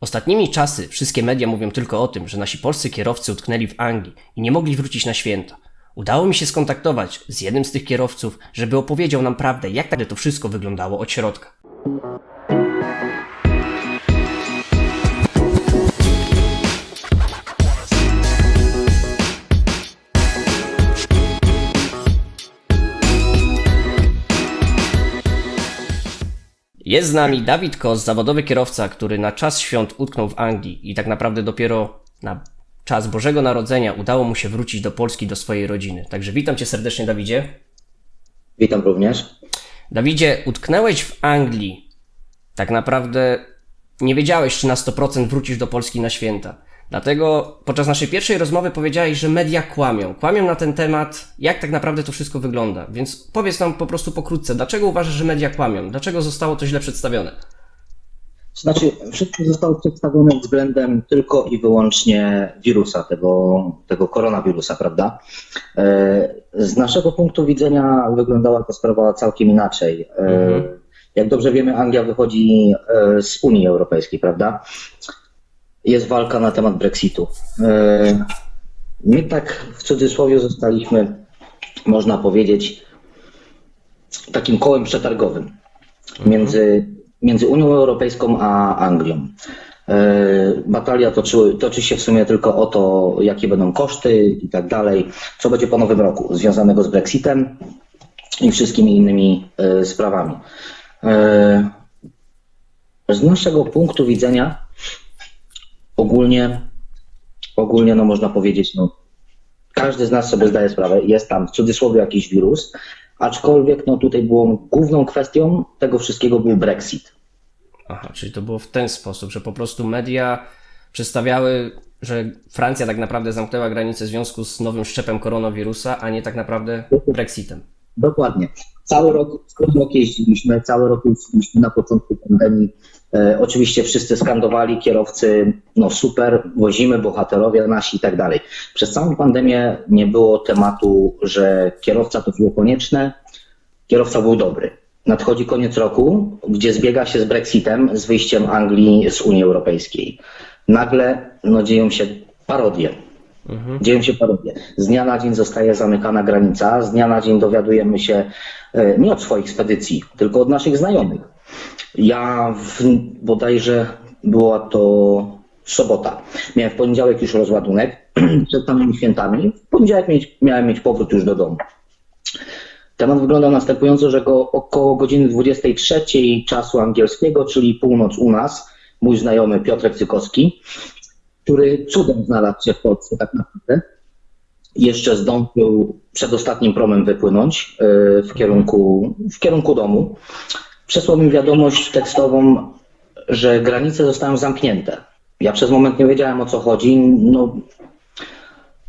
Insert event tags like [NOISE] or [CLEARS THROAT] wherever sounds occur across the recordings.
Ostatnimi czasy wszystkie media mówią tylko o tym, że nasi polscy kierowcy utknęli w Anglii i nie mogli wrócić na święta. Udało mi się skontaktować z jednym z tych kierowców, żeby opowiedział nam prawdę, jak tak to wszystko wyglądało od środka. Jest z nami Dawid Kos, zawodowy kierowca, który na czas świąt utknął w Anglii i tak naprawdę dopiero na czas Bożego Narodzenia udało mu się wrócić do Polski, do swojej rodziny. Także witam cię serdecznie, Dawidzie. Witam również. Dawidzie, utknęłeś w Anglii. Tak naprawdę nie wiedziałeś, czy na 100% wrócisz do Polski na święta. Dlatego podczas naszej pierwszej rozmowy powiedziałeś, że media kłamią. Kłamią na ten temat, jak tak naprawdę to wszystko wygląda. Więc powiedz nam po prostu pokrótce, dlaczego uważasz, że media kłamią? Dlaczego zostało to źle przedstawione? Znaczy, wszystko zostało przedstawione względem tylko i wyłącznie wirusa, tego, tego koronawirusa, prawda? E, Z naszego punktu widzenia wyglądała ta sprawa całkiem inaczej. E, Mhm. Jak dobrze wiemy, Anglia wychodzi e, z Unii Europejskiej, prawda? Jest walka na temat Brexitu. E, My tak w cudzysłowie zostaliśmy, można powiedzieć, takim kołem przetargowym między, między Unią Europejską a Anglią. E, Batalia toczy, toczy się w sumie tylko o to, jakie będą koszty i tak dalej, co będzie po nowym roku związanego z Brexitem i wszystkimi innymi e, sprawami. Z naszego punktu widzenia ogólnie, ogólnie no można powiedzieć, no, każdy z nas sobie zdaje sprawę, jest tam w cudzysłowie jakiś wirus, aczkolwiek no tutaj było główną kwestią tego wszystkiego był Brexit. Aha, czyli to było w ten sposób, że po prostu media przedstawiały, że Francja tak naprawdę zamknęła granicę w związku z nowym szczepem koronawirusa, a nie tak naprawdę Brexitem. Dokładnie. Cały rok, cały rok jeździliśmy, cały rok jeździliśmy na początku pandemii. E, oczywiście wszyscy skandowali, kierowcy, no super, wozimy, bohaterowie nasi i tak dalej. Przez całą pandemię nie było tematu, że kierowca to było konieczne, kierowca był dobry. Nadchodzi koniec roku, gdzie zbiega się z Brexitem, z wyjściem Anglii z Unii Europejskiej. Nagle no, dzieją się parodie. Dzieją się parodie. Z dnia na dzień zostaje zamykana granica, z dnia na dzień dowiadujemy się e, nie od swoich spedycji, tylko od naszych znajomych. Ja w, bodajże była to sobota. Miałem w poniedziałek już rozładunek [CLEARS THROAT] przed samymi świętami. W poniedziałek mieć, miałem mieć powrót już do domu. Temat wyglądał następująco, że około godziny 23 czasu angielskiego, czyli północ u nas, mój znajomy Piotrek Cykowski, który cudem znalazł się w Polsce tak naprawdę, jeszcze zdążył przed ostatnim promem wypłynąć e, w kierunku, w kierunku domu. Przesłał mi wiadomość tekstową, że granice zostają zamknięte. Ja przez moment nie wiedziałem o co chodzi. No,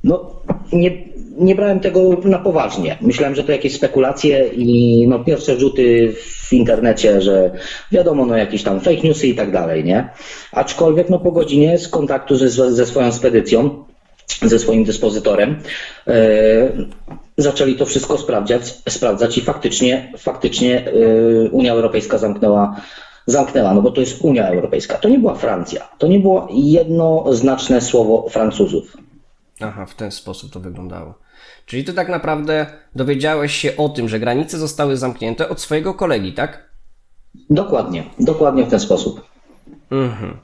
no nie, nie brałem tego na poważnie. Myślałem, że to jakieś spekulacje i no, pierwsze rzuty w internecie, że wiadomo, no jakieś tam fake newsy i tak dalej, nie? Aczkolwiek no po godzinie z kontaktu ze, ze swoją spedycją, ze swoim dyspozytorem, e, zaczęli to wszystko sprawdzać, sprawdzać i faktycznie, faktycznie e, Unia Europejska zamknęła, zamknęła, no bo to jest Unia Europejska. To nie była Francja. To nie było jednoznaczne słowo Francuzów. Aha, w ten sposób to wyglądało. Czyli ty tak naprawdę dowiedziałeś się o tym, że granice zostały zamknięte od swojego kolegi, tak? Dokładnie, dokładnie w ten sposób. Mhm.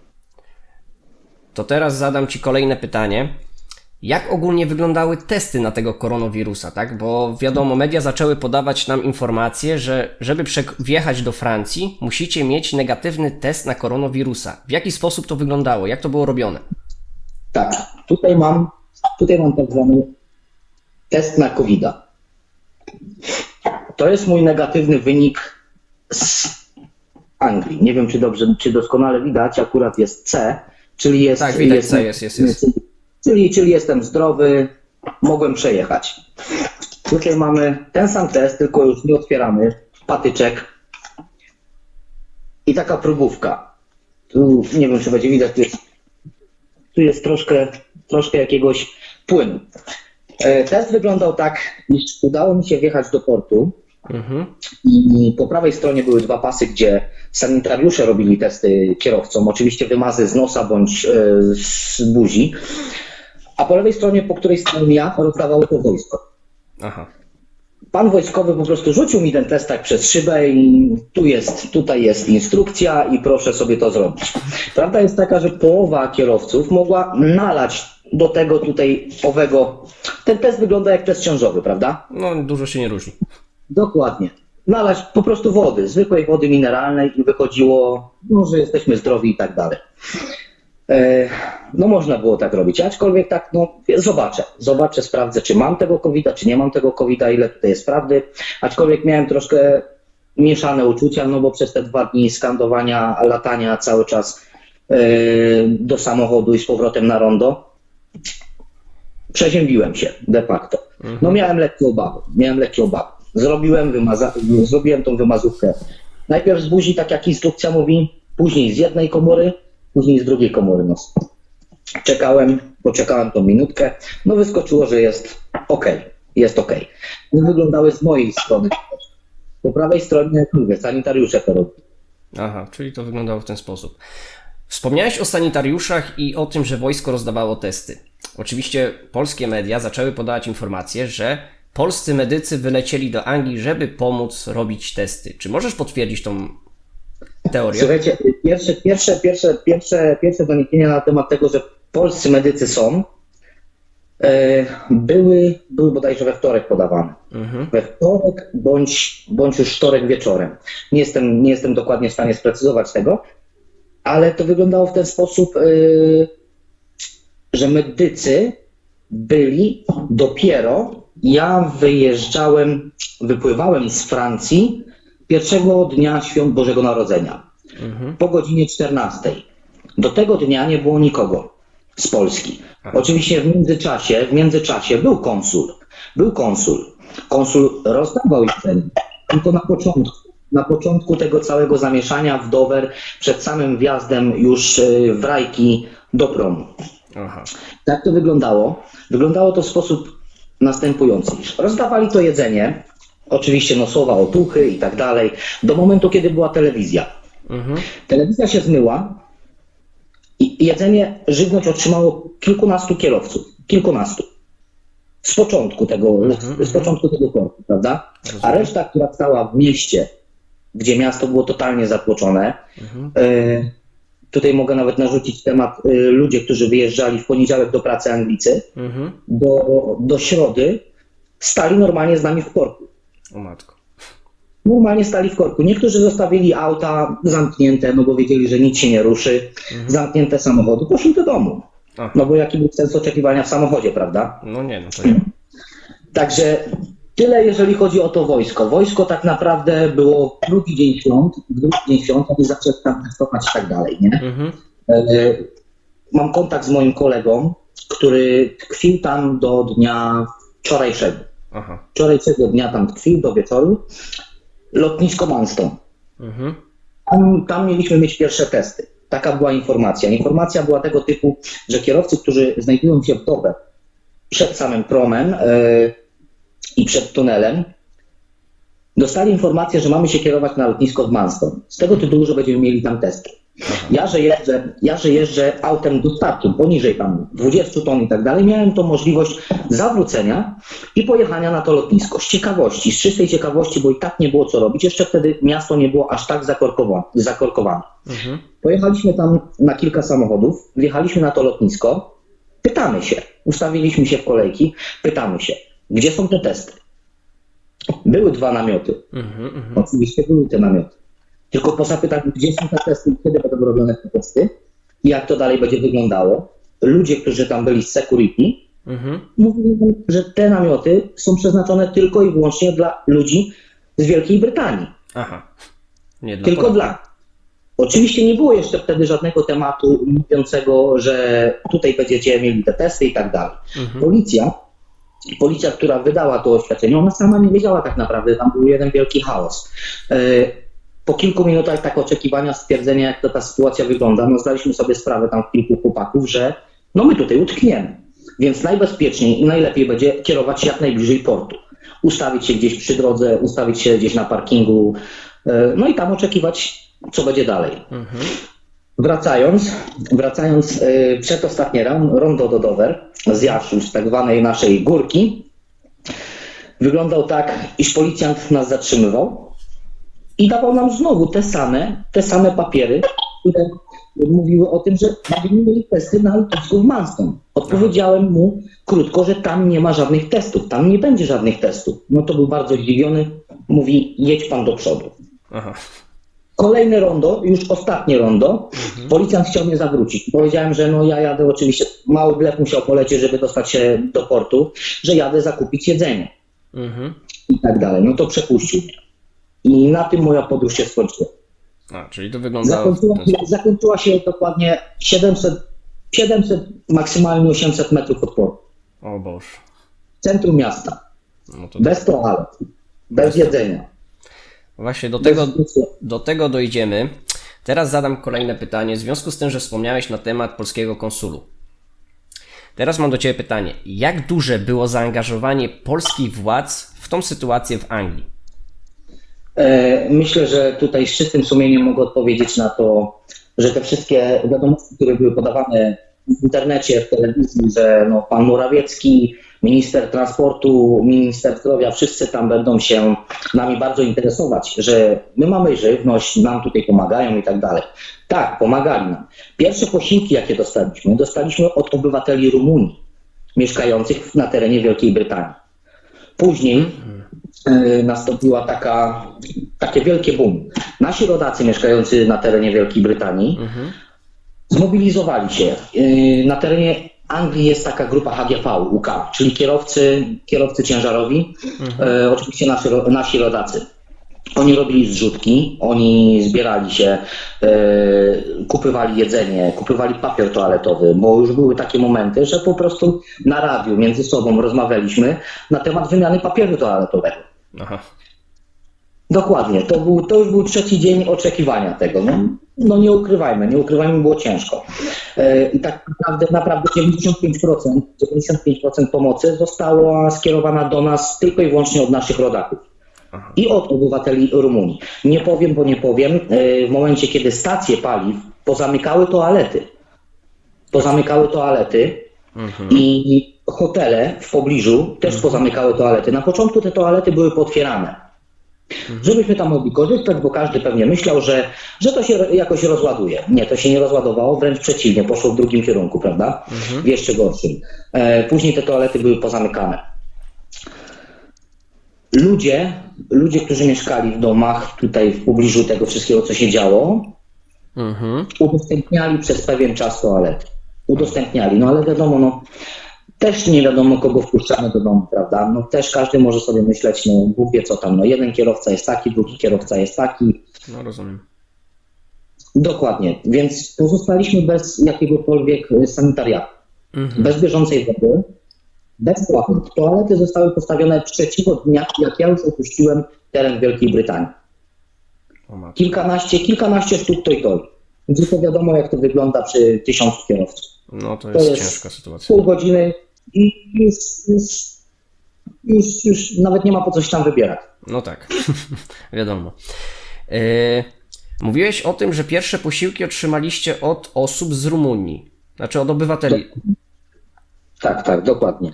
To teraz zadam ci kolejne pytanie. Jak ogólnie wyglądały testy na tego koronawirusa, tak? Bo wiadomo, media zaczęły podawać nam informacje, że żeby wjechać do Francji, musicie mieć negatywny test na koronawirusa. W jaki sposób to wyglądało? Jak to było robione? Tak, tutaj mam, tutaj mam tak zwany test na covid -a. To jest mój negatywny wynik z Anglii. Nie wiem, czy dobrze, czy doskonale widać, akurat jest C, czyli jest. Tak, widać C, jest, jest, jest. Czyli, czyli jestem zdrowy, mogłem przejechać. Tutaj mamy ten sam test, tylko już nie otwieramy. Patyczek. I taka próbówka. Tu nie wiem, czy będzie widać, tu jest, tu jest troszkę, troszkę jakiegoś płynu. E, Test wyglądał tak, iż udało mi się wjechać do portu. Mhm. I po prawej stronie były dwa pasy, gdzie sanitariusze robili testy kierowcom, oczywiście wymazy z nosa bądź e, z buzi, a po lewej stronie, po której stałem ja, rozdawało to wojsko. Aha. Pan wojskowy po prostu rzucił mi ten test tak przez szybę i tu jest, tutaj jest instrukcja i proszę sobie to zrobić. Prawda jest taka, że połowa kierowców mogła nalać do tego tutaj owego. Ten test wygląda jak test ciążowy, prawda? No, dużo się nie różni. Dokładnie. Nalać po prostu wody, zwykłej wody mineralnej i wychodziło, no, że jesteśmy zdrowi i tak dalej. E, No można było tak robić, aczkolwiek tak, no zobaczę, zobaczę, sprawdzę, czy mam tego covid czy nie mam tego covid ile tutaj jest prawdy, aczkolwiek miałem troszkę mieszane uczucia, no bo przez te dwa dni skandowania, latania cały czas e, do samochodu i z powrotem na rondo, przeziębiłem się de facto. No miałem lekkie obawy, miałem lekkie obawy. Zrobiłem, wymaza- zrobiłem tą wymazówkę. Najpierw z buzi, tak jak instrukcja mówi, później z jednej komory, później z drugiej komory nosa. Czekałem, poczekałem tą minutkę, no wyskoczyło, że jest ok, jest ok. No wyglądały z mojej strony. Po prawej stronie, jak mówię, sanitariusze to robią. Aha, czyli to wyglądało w ten sposób. Wspomniałeś o sanitariuszach i o tym, że wojsko rozdawało testy. Oczywiście polskie media zaczęły podawać informacje, że polscy medycy wylecieli do Anglii, żeby pomóc robić testy. Czy możesz potwierdzić tą teorię? Słuchajcie, pierwsze, pierwsze, pierwsze, pierwsze, pierwsze doniesienia na temat tego, że polscy medycy są, e, były, były bodajże we wtorek podawane. Mhm. We wtorek bądź, bądź już wtorek wieczorem. Nie jestem, nie jestem dokładnie w stanie sprecyzować tego, ale to wyglądało w ten sposób, e, że medycy byli dopiero, ja wyjeżdżałem, wypływałem z Francji pierwszego dnia świąt Bożego Narodzenia Mhm. po godzinie 14. Do tego dnia nie było nikogo z Polski. Oczywiście w międzyczasie, w międzyczasie był konsul. Był konsul. Konsul rozdawał jedzenie. Tylko na początku, na początku tego całego zamieszania w Dover, przed samym wjazdem już y, w Rajki do promu. Aha. Tak to wyglądało. Wyglądało to w sposób następujący. Rozdawali to jedzenie, oczywiście no słowa otuchy i tak dalej, do momentu, kiedy była telewizja. Mhm. Telewizja się zmyła i jedzenie, żywność otrzymało kilkunastu kierowców. Kilkunastu. Z początku tego, z początku tego korku, prawda? A reszta, która stała w mieście, gdzie miasto było totalnie zatłoczone, e, tutaj mogę nawet narzucić temat e, ludzie, którzy wyjeżdżali w poniedziałek do pracy Anglicy, Mhm. do, do środy stali normalnie z nami w korku. O matko. Normalnie stali w korku. Niektórzy zostawili auta zamknięte, no bo wiedzieli, że nic się nie ruszy. Zamknięte samochody, poszli do domu. Aha. No bo jaki był sens oczekiwania w samochodzie, prawda? No nie, no to nie. Także tyle, jeżeli chodzi o to wojsko. Wojsko tak naprawdę było drugi dzień świąt, drugi dzień świąt, oni zaczęli tam testować i tak dalej, nie? Mhm. E, Mam kontakt z moim kolegą, który tkwił tam do dnia wczorajszego. Aha. Wczorajszego dnia tam tkwił do wieczoru. Lotnisko Manston. Mhm. Tam, tam mieliśmy mieć pierwsze testy. Taka była informacja. Informacja była tego typu, że kierowcy, którzy znajdują się w Dover przed samym promem yy, i przed tunelem, dostali informację, że mamy się kierować na lotnisko w Manston. Z tego tytułu, że będziemy mieli tam testy. Ja, że jeżdżę, ja, że jeżdżę autem dostawczym poniżej tam 20 ton i tak dalej, miałem tą możliwość zawrócenia i pojechania na to lotnisko z ciekawości, z czystej ciekawości, bo i tak nie było co robić. Jeszcze wtedy miasto nie było aż tak zakorkowa- zakorkowane. Mhm. Pojechaliśmy tam na kilka samochodów, wjechaliśmy na to lotnisko, pytamy się, ustawiliśmy się w kolejki, pytamy się, gdzie są te testy? Były dwa namioty. Mhm. Mhm. Oczywiście były te namioty. Tylko po zapytaniu, gdzie są te testy, kiedy będą robione te testy i jak to dalej będzie wyglądało, ludzie, którzy tam byli z security, Mhm. mówili, że te namioty są przeznaczone tylko i wyłącznie dla ludzi z Wielkiej Brytanii. Aha. Nie dla Tylko Polaków. dla. Oczywiście nie było jeszcze wtedy żadnego tematu mówiącego, że tutaj będziecie mieli te testy i tak dalej. Mhm. Policja, policja, która wydała to oświadczenie, ona sama nie wiedziała tak naprawdę, tam był jeden wielki chaos. E, Po kilku minutach tak oczekiwania, stwierdzenia, jak to ta sytuacja wygląda, no zdaliśmy sobie sprawę tam w kilku chłopaków, że no my tutaj utkniemy. Więc najbezpieczniej i najlepiej będzie kierować się jak najbliżej portu. ustawić się gdzieś przy drodze, ustawić się gdzieś na parkingu, e, no i tam oczekiwać, co będzie dalej. Wracając, wracając e, przedostatnie ron- rondo do Dover, zjazd już tak zwanej naszej górki, wyglądał tak, iż policjant nas zatrzymywał i dawał nam znowu te same, te same papiery, które mówiły o tym, że będziemy mieli testy na lotnisku w Manston. Odpowiedziałem mu krótko, że tam nie ma żadnych testów, tam nie będzie żadnych testów. No to był bardzo zdziwiony, mówi jedź pan do przodu. Aha. Kolejne rondo, już ostatnie rondo, policjant chciał mnie zawrócić. Powiedziałem, że no ja jadę oczywiście, mały blef musiał polecieć, żeby dostać się do portu, że jadę zakupić jedzenie Mhm. i tak dalej. No to przepuścił mnie. I na tym moja podróż się skończyła. A, czyli to wyglądało Zakończyła, zakończyła się dokładnie 700, 700, maksymalnie 800 metrów od portu. O Boże. W centrum miasta. No to Bez toalet, bez jedzenia. Właśnie do tego, do tego dojdziemy. Teraz zadam kolejne pytanie w związku z tym, że wspomniałeś na temat polskiego konsulu. Teraz mam do Ciebie pytanie. Jak duże było zaangażowanie polskich władz w tą sytuację w Anglii? E, Myślę, że tutaj z czystym sumieniem mogę odpowiedzieć na to, że te wszystkie wiadomości, które były podawane w internecie, w telewizji, że no, pan Morawiecki, minister transportu, minister zdrowia, wszyscy tam będą się nami bardzo interesować, że my mamy żywność, nam tutaj pomagają i tak dalej. Tak, pomagali nam. Pierwsze posiłki, jakie dostaliśmy, dostaliśmy od obywateli Rumunii mieszkających na terenie Wielkiej Brytanii. Później e, nastąpiła taka, takie wielkie boom. Nasi rodacy mieszkający na terenie Wielkiej Brytanii zmobilizowali się. E, Na terenie Anglii jest taka grupa HGV UK, czyli kierowcy, kierowcy ciężarowi, e, oczywiście nasi, nasi rodacy. Oni robili zrzutki, oni zbierali się, e, kupywali jedzenie, kupywali papier toaletowy, bo już były takie momenty, że po prostu na radiu między sobą rozmawialiśmy na temat wymiany papieru toaletowego. Aha. Dokładnie, to, był, to już był trzeci dzień oczekiwania tego. No, no nie ukrywajmy, nie ukrywajmy, było ciężko. E, I tak naprawdę, naprawdę 95%, 95% pomocy została skierowana do nas tylko i wyłącznie od naszych rodaków i od obywateli Rumunii. Nie powiem, bo nie powiem, e, w momencie, kiedy stacje paliw pozamykały toalety, pozamykały toalety i hotele w pobliżu też pozamykały toalety. Na początku te toalety były potwierane żebyśmy tam mogli korzystać, bo każdy pewnie myślał, że, że to się jakoś rozładuje. Nie, to się nie rozładowało, wręcz przeciwnie, poszło w drugim kierunku, prawda? W jeszcze gorszym. E, później te toalety były pozamykane. Ludzie, ludzie, którzy mieszkali w domach tutaj w pobliżu tego wszystkiego, co się działo, Mhm. udostępniali przez pewien czas toalety. Udostępniali, no ale wiadomo, no też nie wiadomo, kogo wpuszczamy do domu, prawda? No też każdy może sobie myśleć, no Bóg wie co tam, no jeden kierowca jest taki, drugi kierowca jest taki. No rozumiem. Dokładnie, więc pozostaliśmy bez jakiegokolwiek e, sanitariatu, bez bieżącej wody, bez toalet. Toalety zostały postawione trzeciego dnia, jak ja już opuściłem teren Wielkiej Brytanii. Kilkanaście, kilkanaście sztuk to i to. Gdzie to wiadomo, jak to wygląda przy tysiącu kierowców. No to To jest, jest ciężka sytuacja. pół godziny i już, już, już, już nawet nie ma po coś tam wybierać. No tak, [LAUGHS] wiadomo. E, mówiłeś o tym, że pierwsze posiłki otrzymaliście od osób z Rumunii, znaczy od obywateli. Tak, tak, dokładnie.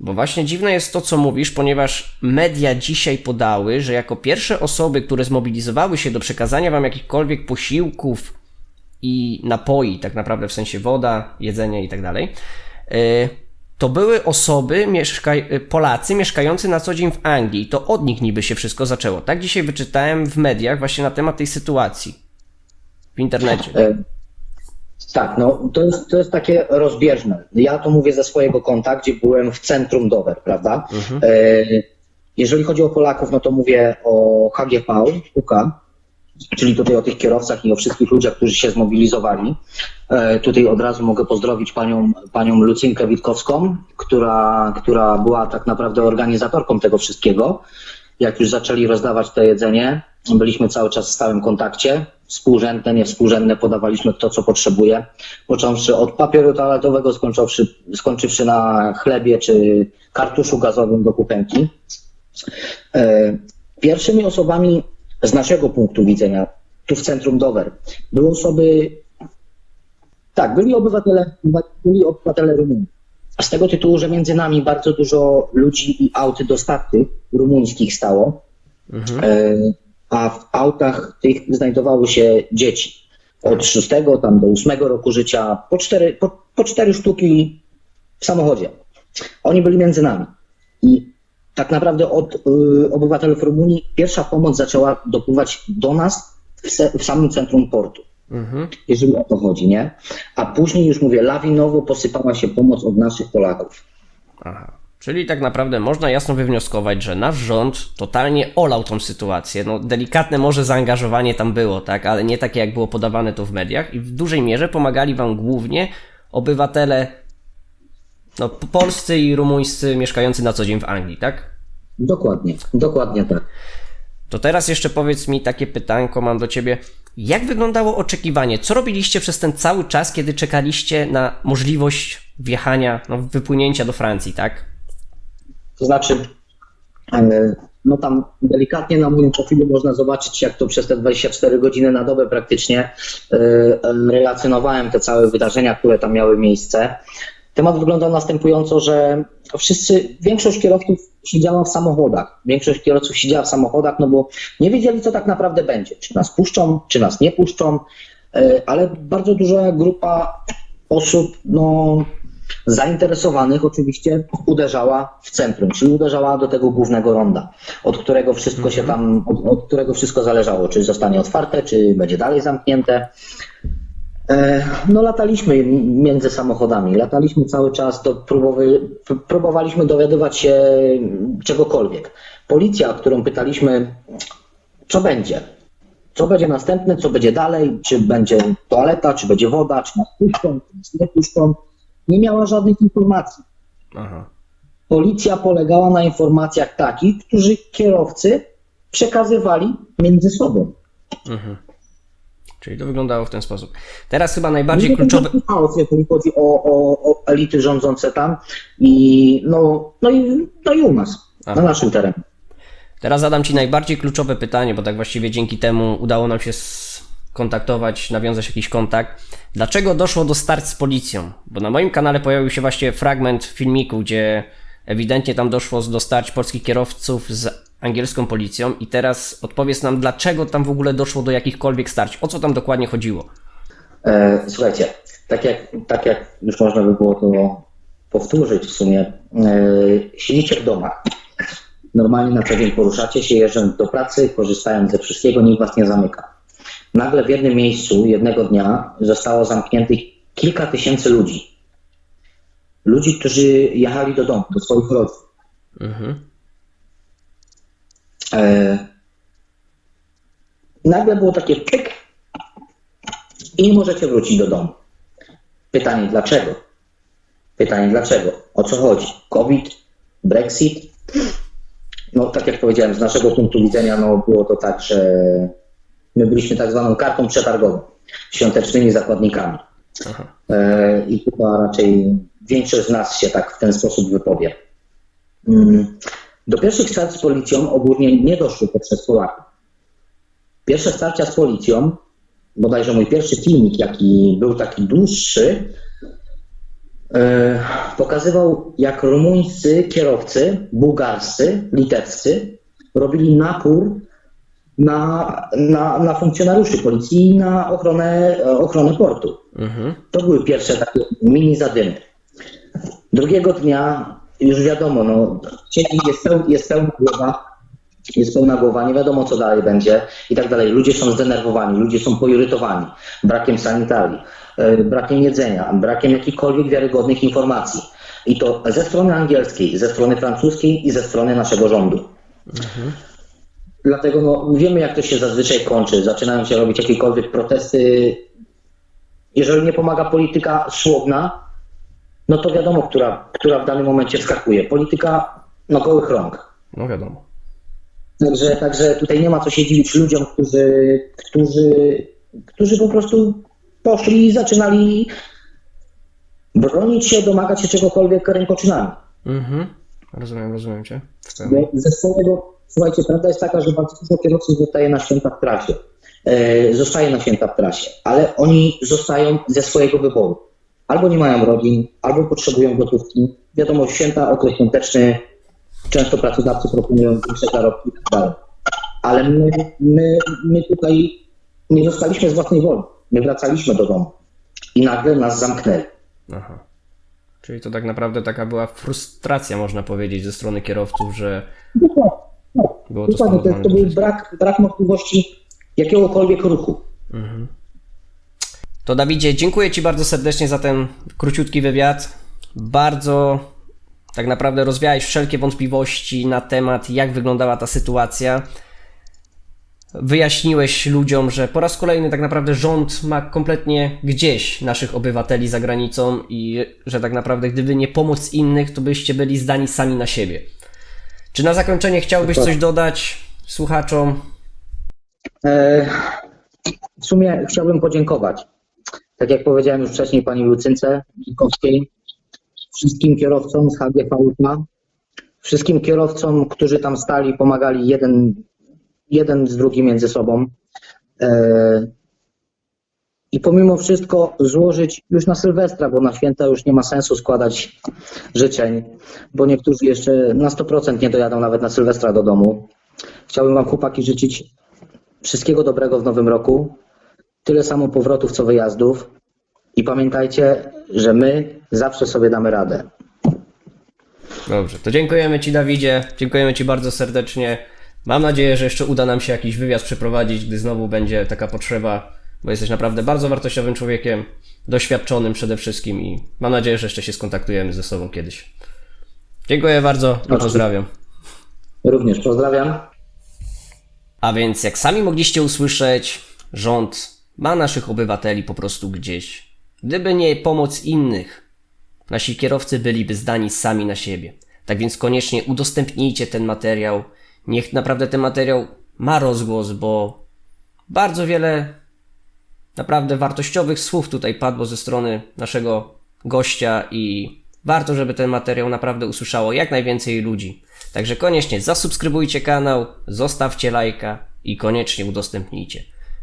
Bo właśnie dziwne jest to, co mówisz, ponieważ media dzisiaj podały, że jako pierwsze osoby, które zmobilizowały się do przekazania wam jakichkolwiek posiłków i napoi, tak naprawdę w sensie woda, jedzenie i tak dalej, e, to były osoby, mieszka- Polacy mieszkający na co dzień w Anglii. To od nich niby się wszystko zaczęło. Tak dzisiaj wyczytałem w mediach właśnie na temat tej sytuacji. W internecie. E, Tak, no to jest, to jest takie rozbieżne. Ja to mówię ze swojego konta, gdzie byłem w centrum Dover, prawda? E, Jeżeli chodzi o Polaków, no to mówię o HGV, UK, czyli tutaj o tych kierowcach i o wszystkich ludziach, którzy się zmobilizowali. E, Tutaj od razu mogę pozdrowić panią, panią Lucynkę Witkowską, która, która była tak naprawdę organizatorką tego wszystkiego. Jak już zaczęli rozdawać to jedzenie, byliśmy cały czas w stałym kontakcie. Współrzędne, niewspółrzędne podawaliśmy kto co potrzebuje, począwszy od papieru toaletowego, skończywszy, skończywszy na chlebie czy kartuszu gazowym do kuchenki. E, Pierwszymi osobami z naszego punktu widzenia, tu w centrum Dover, były osoby, tak, byli obywatele, byli obywatele Rumunii. A z tego tytułu, że między nami bardzo dużo ludzi i aut dostawczych rumuńskich stało, e, a w autach tych znajdowały się dzieci. Od 6 tam do 8 roku życia, po 4, po, po 4 sztuki w samochodzie. Oni byli między nami. I tak naprawdę od y, obywatelów Rumunii pierwsza pomoc zaczęła dopływać do nas w, se, w samym centrum portu. Jeżeli o to chodzi, nie? A później już mówię, lawinowo posypała się pomoc od naszych Polaków. Aha. Czyli tak naprawdę można jasno wywnioskować, że nasz rząd totalnie olał tą sytuację. No, delikatne może zaangażowanie tam było, tak, ale nie takie jak było podawane to w mediach i w dużej mierze pomagali wam głównie obywatele no, polscy i rumuńscy mieszkający na co dzień w Anglii, tak? Dokładnie, dokładnie tak. To teraz jeszcze powiedz mi takie pytanko mam do ciebie. Jak wyglądało oczekiwanie? Co robiliście przez ten cały czas, kiedy czekaliście na możliwość wjechania, no, wypłynięcia do Francji, tak? To znaczy, e, no tam delikatnie na moim profilu można zobaczyć, jak to przez te 24 godziny na dobę praktycznie e, e, relacjonowałem te całe wydarzenia, które tam miały miejsce. Temat wyglądał następująco, że wszyscy, większość kierowców siedziała w samochodach. Większość kierowców siedziała w samochodach, no bo nie wiedzieli, co tak naprawdę będzie. Czy nas puszczą, czy nas nie puszczą, e, ale bardzo duża grupa osób, no, zainteresowanych oczywiście uderzała w centrum, czyli uderzała do tego głównego ronda, od którego wszystko się tam, od, od którego wszystko zależało, czy zostanie otwarte, czy będzie dalej zamknięte. E, No lataliśmy między samochodami, lataliśmy cały czas, to próbowy, pr- próbowaliśmy dowiadywać się czegokolwiek. Policja, którą pytaliśmy, co będzie, co będzie następne, co będzie dalej, czy będzie toaleta, czy będzie woda, czy nas puszczą, czy nas nie puszczą, nie miała żadnych informacji. Aha. Policja polegała na informacjach takich, którzy kierowcy przekazywali między sobą. Czyli to wyglądało w ten sposób. Teraz chyba najbardziej będzie chaos, jeżeli chodzi o, o, o elity rządzące tam i no, no, i, no i u nas, Aha. na naszym terenie. Teraz zadam Ci najbardziej kluczowe pytanie, bo tak właściwie dzięki temu udało nam się skontaktować, nawiązać jakiś kontakt. Dlaczego doszło do starć z policją? Bo na moim kanale pojawił się właśnie fragment filmiku, gdzie ewidentnie tam doszło do starć polskich kierowców z angielską policją i teraz odpowiedz nam, dlaczego tam w ogóle doszło do jakichkolwiek starć? O co tam dokładnie chodziło? E, słuchajcie, tak jak, tak jak już można by było to powtórzyć w sumie, e, siedzicie w domach, normalnie na co dzień poruszacie się, jeżdżąc do pracy, korzystając ze wszystkiego, nikt was nie zamyka. Nagle w jednym miejscu, jednego dnia zostało zamkniętych kilka tysięcy ludzi. Ludzi, którzy jechali do domu, do swoich rodzin. E, nagle było takie pyk i nie możecie wrócić do domu. Pytanie dlaczego? Pytanie dlaczego? O co chodzi? COVID? Brexit? No tak jak powiedziałem, z naszego punktu widzenia no, było to tak, że my byliśmy tak zwaną kartą przetargową, świątecznymi zakładnikami. E, I chyba raczej większość z nas się tak w ten sposób wypowie. Do pierwszych starć z policją ogólnie nie doszło poprzez Polaków. Pierwsze starcia z policją, bodajże mój pierwszy filmik, jaki był taki dłuższy, e, pokazywał jak rumuńscy kierowcy, bułgarscy, litewscy robili napór na, na, na funkcjonariuszy policji i na ochronę, ochronę portu. To były pierwsze takie mini zadymy. Drugiego dnia już wiadomo, no, jest, peł, jest pełna głowa, jest pełna głowa, nie wiadomo co dalej będzie i tak dalej. Ludzie są zdenerwowani, ludzie są poirytowani brakiem sanitarii, e, brakiem jedzenia, brakiem jakichkolwiek wiarygodnych informacji. I to ze strony angielskiej, ze strony francuskiej i ze strony naszego rządu. Dlatego no, wiemy, jak to się zazwyczaj kończy. Zaczynają się robić jakiekolwiek protesty. Jeżeli nie pomaga polityka słowna, no to wiadomo, która, która w danym momencie wskakuje. Polityka no, gołych rąk. No wiadomo. Także, także tutaj nie ma co się dziwić ludziom, którzy, którzy, którzy po prostu poszli i zaczynali bronić się, domagać się czegokolwiek rękoczynami. Rozumiem, rozumiem cię. Ze swojego, słuchajcie, prawda jest taka, że bardzo dużo kierowców zostaje na święta w trasie. E, zostaje na święta w trasie, ale oni zostają ze swojego wyboru. Albo nie mają rodzin, albo potrzebują gotówki. Wiadomo, święta, okres świąteczny, często pracodawcy proponują większe zarobki i tak dalej. Ale my, my, my tutaj nie zostaliśmy z własnej woli. My wracaliśmy do domu i nagle nas zamknęli. Aha. Czyli to tak naprawdę taka była frustracja, można powiedzieć, ze strony kierowców, że Dokładnie. było to Dokładnie, to, to był brak, brak możliwości jakiegokolwiek ruchu. To Dawidzie, dziękuję Ci bardzo serdecznie za ten króciutki wywiad. Bardzo tak naprawdę rozwiałeś wszelkie wątpliwości na temat, jak wyglądała ta sytuacja. Wyjaśniłeś ludziom, że po raz kolejny tak naprawdę rząd ma kompletnie gdzieś naszych obywateli za granicą i że tak naprawdę gdyby nie pomoc innych, to byście byli zdani sami na siebie. Czy na zakończenie chciałbyś coś dodać słuchaczom? E, W sumie chciałbym podziękować. Tak jak powiedziałem już wcześniej pani Lucynce Dzikowskiej, wszystkim kierowcom z HGVK, wszystkim kierowcom, którzy tam stali, pomagali jeden, jeden z drugim między sobą. E, I pomimo wszystko złożyć już na Sylwestra, bo na święta już nie ma sensu składać życzeń, bo niektórzy jeszcze na 100% nie dojadą nawet na Sylwestra do domu. Chciałbym Wam chłopaki życzyć Wszystkiego dobrego w nowym roku. Tyle samo powrotów, co wyjazdów. I pamiętajcie, że my zawsze sobie damy radę. Dobrze, to dziękujemy Ci, Dawidzie. Dziękujemy Ci bardzo serdecznie. Mam nadzieję, że jeszcze uda nam się jakiś wywiad przeprowadzić, gdy znowu będzie taka potrzeba, bo jesteś naprawdę bardzo wartościowym człowiekiem, doświadczonym przede wszystkim i mam nadzieję, że jeszcze się skontaktujemy ze sobą kiedyś. Dziękuję bardzo i pozdrawiam. Również pozdrawiam. A więc, jak sami mogliście usłyszeć, rząd ma naszych obywateli po prostu gdzieś. Gdyby nie pomoc innych, nasi kierowcy byliby zdani sami na siebie. Tak więc koniecznie udostępnijcie ten materiał. Niech naprawdę ten materiał ma rozgłos, bo bardzo wiele naprawdę wartościowych słów tutaj padło ze strony naszego gościa i warto, żeby ten materiał naprawdę usłyszało jak najwięcej ludzi. Także koniecznie zasubskrybujcie kanał, zostawcie lajka i koniecznie udostępnijcie.